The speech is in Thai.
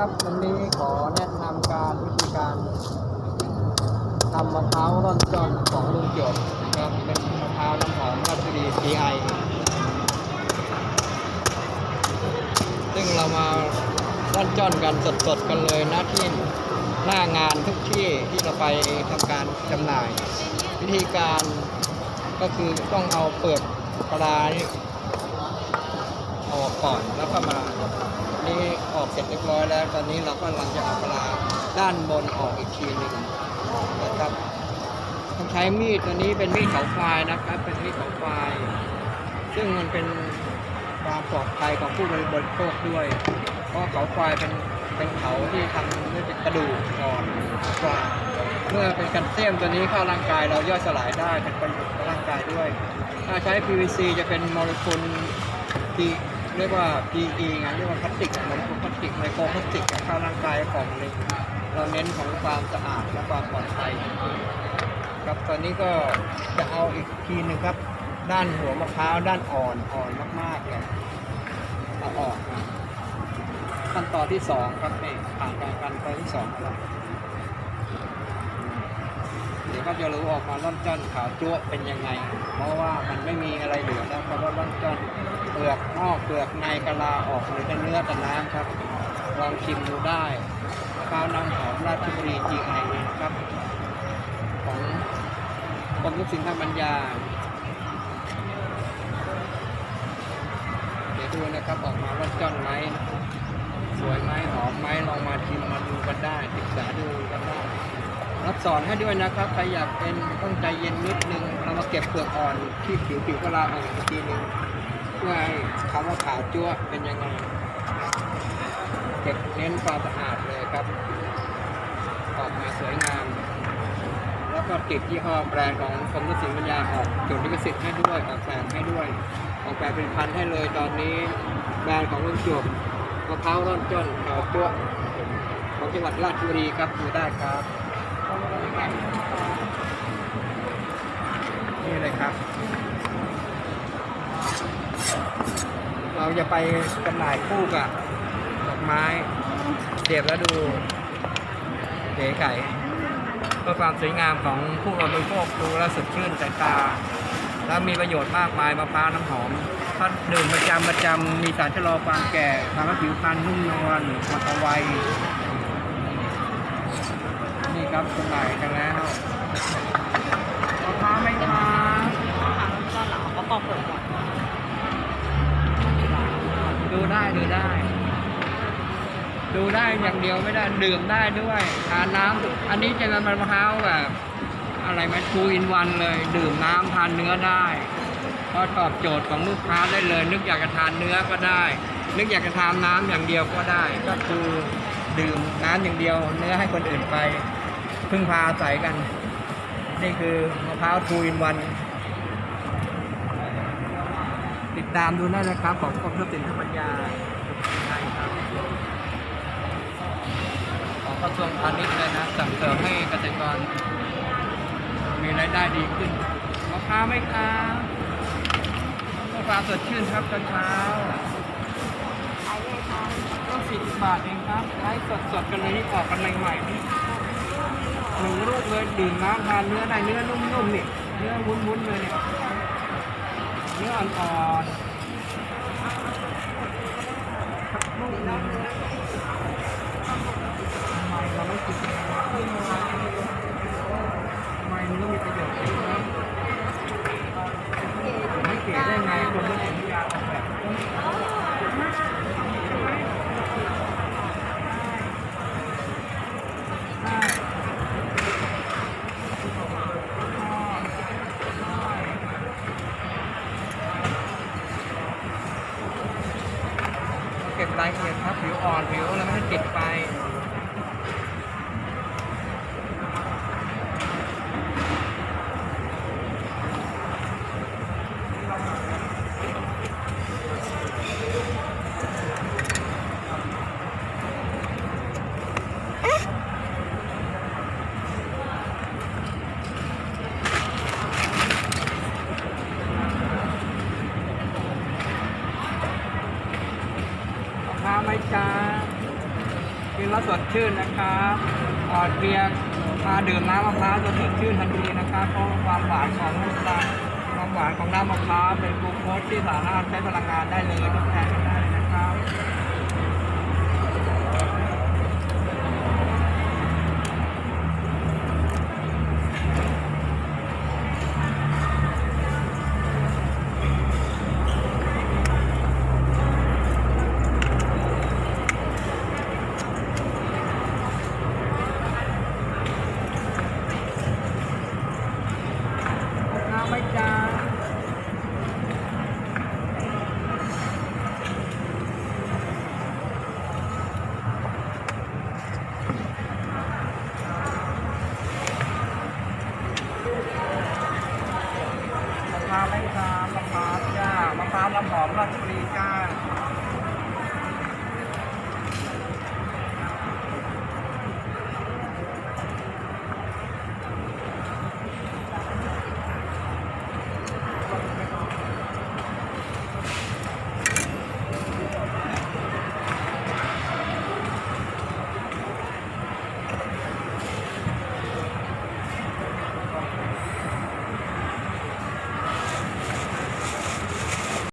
ครับวันนี้ขอแนะนำการวิธีการทำมะพร้าวร่อนจอนของลุงจบนะครับเป็นมะพร้าวน้ำหอมราชบุรี GI ซึ่งเรามาร่อนจอนกันสดๆกันเลยนะที่หน้างานทุกที่ที่เราไปทำการจำหน่าย วิธีการก็คือต้องเอาเปลือกปลานี่ ออกก่อนแล้วก็มานี่ออกเสร็จเรียบร้อยแล้ว ตอนนี้เราก็กำลังจะเอาปลาด้านบนออกอีกทีหนึ่งนะครับต้องใช้มีดตัวนี้เป็นมีดเขาควายนะครับ เป็นมีดเขาควาย ซึ่งมันเป็นความปลอดภัยของผู้บริโภคด้วย เพราะเขาควายเป็นเป็นเขาที่ทำด้วยกระดูกอ่อนกว่าเมื่อเป็นแคลเซียมตัวนี้เข้าร่างกายเราย่อยสลายได้เป็นประโยชน์ต่อร่างกายด้วย ถ้าใช้ PVC จะเป็นโมเลกุลที่ เรียกว่า PE ไงเรียกว่าพลาสติกอะโมเลกุลพลาสติกไมโครพลาสติกเข้าร่างกายของเร็งเราเน้นของความสะอาดและความปลอดภัยครับตอนนี้ก็จะเอาอีกทีหนึ่งครับ ด้านหัวมะพร้าวด้านอ่อนอ่อนมากๆเลยเอาออกขั้นตอนที่สองครับนี่ผ่านการขั้นตอนที่สองแล้วเดี๋ยวก็จะรู้ออกมาล่อนจ้อนขาวจั๊วเป็นยังไง เพราะว่ามันไม่มีอะไรเหลือแล้วเพราะว่าล่อนจ้อน เปลือกนอกเปลือกในกะลาออกเหลือแต่เนื้อแต่น้ำครับ ลองชิมดูได้ข้าวน้ำหอมราชบุรี GI ครับ ของกรมทุกสิ่งทางปัญญา เดี๋ยวดูนะครับออกมาล่อนจ้อนไหมสวยไหมหอมไหมลองมาชิมมาดูกันได้ศึกษาดูกันได้รับสอนให้ด้วยนะครับใครอยากเป็นต้องใจเย็นนิดนึงเรามาเก็บเปลือกอ่อนที่ผิวผิวกะลาออกอีกทีหนึง เพื่อให้คำว่าขาวจั๊วเป็นยังไงเก็บเน้นความสะอาดเลยครับ ออกมาสวยงาม แล้วก็ติดยี่ห้อแบรนด์ของกรมทรัพย์สินปัญญาออกจดลิขสิทธิ์ให้ด้วยออกแบบให้ด้วยออกแบบเป็นพันธุ์ให้เลยตอนนี้แบรนด์ของลุงจบมะพร้าวร่อนจ้นขาวจั๊วของจังหวัดราชบุรีครับดูได้ครับนี่เลยครับ เราจะไปจำหน่ายคู่กับดอกไม้เสียบแล้วดูเก๋ไก่เพื่อความสวยงามของผู้บริโภคดูแล้วสดชื่นสายตา แล้วมีประโยชน์มากมายมะพร้าวน้ำหอมถ้าดื่มประจำประจำมีสารชะลอความแก่ทำให้ผิวพรรณนุ่มนวลมาตะไวนี่ครับจำหน่ายกันแล้วมะพร้าวไหมครับค่ะก็เหลาก็ปอกเปลือกก่อน ดูได้ดูได้ ดูได้อย่างเดียวไม่ได้ดื่มได้ด้วยทานน้ำอันนี้จะเป็นมะพร้าวแบบอะไรไหมทูอินวันเลย ดื่มน้ำทานเนื้อได้ก็ตอบโจทย์ของลูกค้าได้เลย นึกอยากจะทานเนื้อก็ได้ นึกอยากจะทานน้ำอย่างเดียวก็ได้ ก็คือดื่มน้ำอย่างเดียว เนื้อให้คนอื่นไปพึ่งพาอาศัยกัน นี่คือมะพร้าวทูอินวัน ติดตามดูได้นะครับ ของกรมทรัพย์สินทางปัญญาใช่ครับของกระทรวงพาณิชย์เลยนะสั่งเสริมให้เกษตรกร มีรายได้ดีขึ้นมะพร้าวไหมครับมะพร้าวสดชื่นครับตอนเช้าใช้เลยค่ะก็สิบบาทเองครับไลฟ์สดๆกันเลยที่ออกกันใหม่ๆนี่หนึ่งลูกเลยดื่มน้ำทานเนื้อได้เนื้อนุ่มๆนี่เนื้อวุ้นๆเลยเนี่ย เนื้ออ่อนๆลูกนึงทำไมเราไม่กินทำไมมันก็มีประโยชน์นะไม่เก๋ได้ไงเห็นยาออกแบบเก็บรายละเอียดครับผิวอ่อนผิวแล้วไม่ให้ ติดไปมาไหมจ้า กนแล้วสดชื่นนะครับเบียร์มาดื่มน้ำมะพร้าวจะสดชื่นทันทีนะครับเพราะความหวานของน้ำตาลความหวานของน้ำมะพร้าวเป็นกลูโคสที่สามารถใช้พลังงานได้เลย